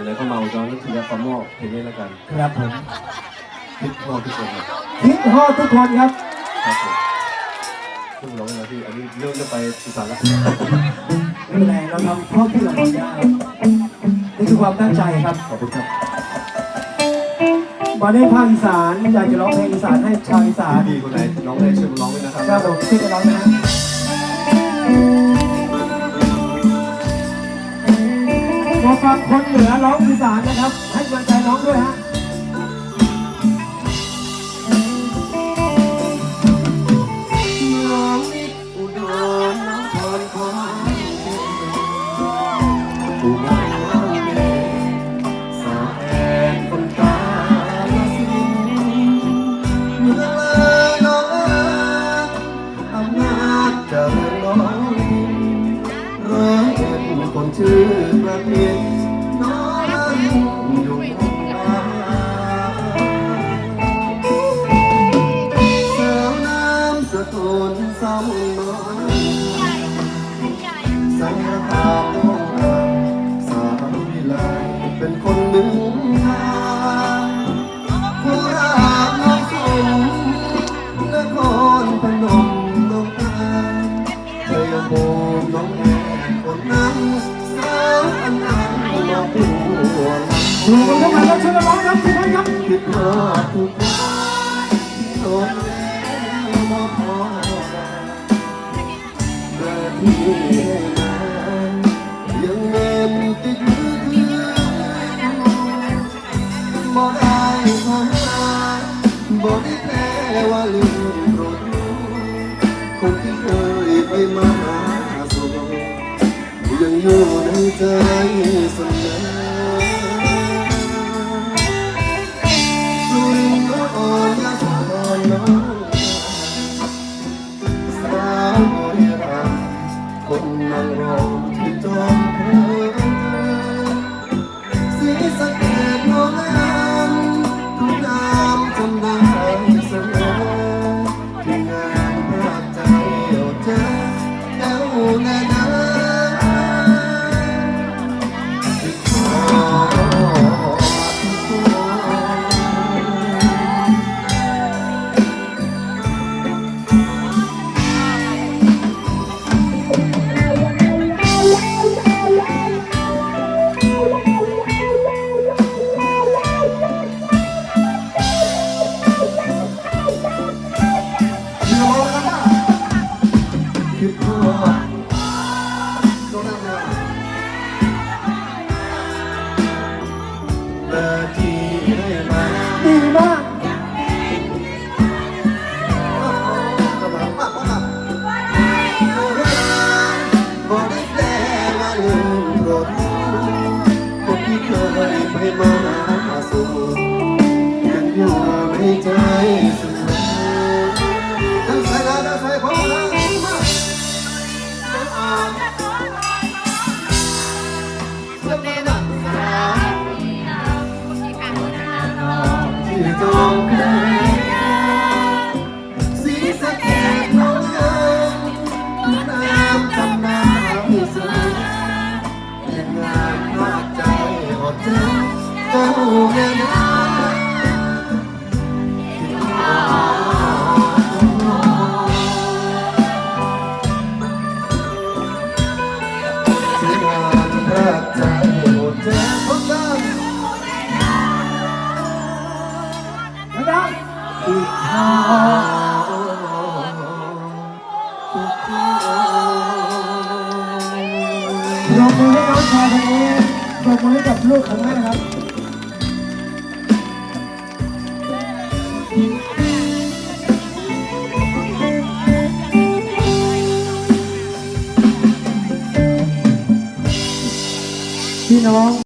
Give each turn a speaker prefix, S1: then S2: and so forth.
S1: อะไรเข้ามาอุดรก็คือขอมอบเพลงนี้แล้วกัน
S2: ครับผม
S1: พิกมอบทุกคนครับ
S2: คิดฮอดทุกคนครับ
S1: ครับผมเพิ่งร้องนะพี่อันนี้เรื่องจะไปอีสานละ
S2: ไม่เป็นไรเราทำเท่าที่เราทำได้นี่คือความตั้งใจครับ
S1: ขอบคุณครับ
S2: มาได้ภาคอีสานอยากจะร้องเพลงอีสานให้ชาวอีสาน
S1: พี่คนไหนน้องได้ช่วยมาร้องด้วยนะครับ
S2: ครับผมช่วยกันร้องนะ ฮะมาฟังคนเหนือร้องอีสานนะครับ ให้กำลังใจร้องด้วยฮะ
S1: น้องนิดอุดรน้องพรขอองเมสาวแอนคนตาลสินเมื่อเลยน้องอำนาจเจริญน้องร้อยเอ็ดคนชื่อประเพียำสะทุนสาวน้อยสายตาโอ้สาววิไลเป็นคนบึงทางผู้ราบน้องสมนครพนมน้องตาชัยภูมิน้องแม่คนนั้นสาวอันนั้นน้องผู้หวัง
S2: ดูกันเข้ามาแล้วช่วยกันร้องครับทุกท่านครับ
S1: บอกได้แค่ว่าลืมโปรดรู้คนที่เคยไปมาหาสู่ยังอยู่ในใจเสมอ ดว่าโดนอะไรและที่ได้มา
S2: ดีมาก
S1: กำลังมากมากบ่ได้แปลว่าลืมโปรดคนที่เคยไปมาหาสู่ยังอยู่ในใจเส ที่จ
S2: ปรบมือให้น้องชายคนนี้ปรบมือให้กับลูกของแม่ครับ พี่น้อง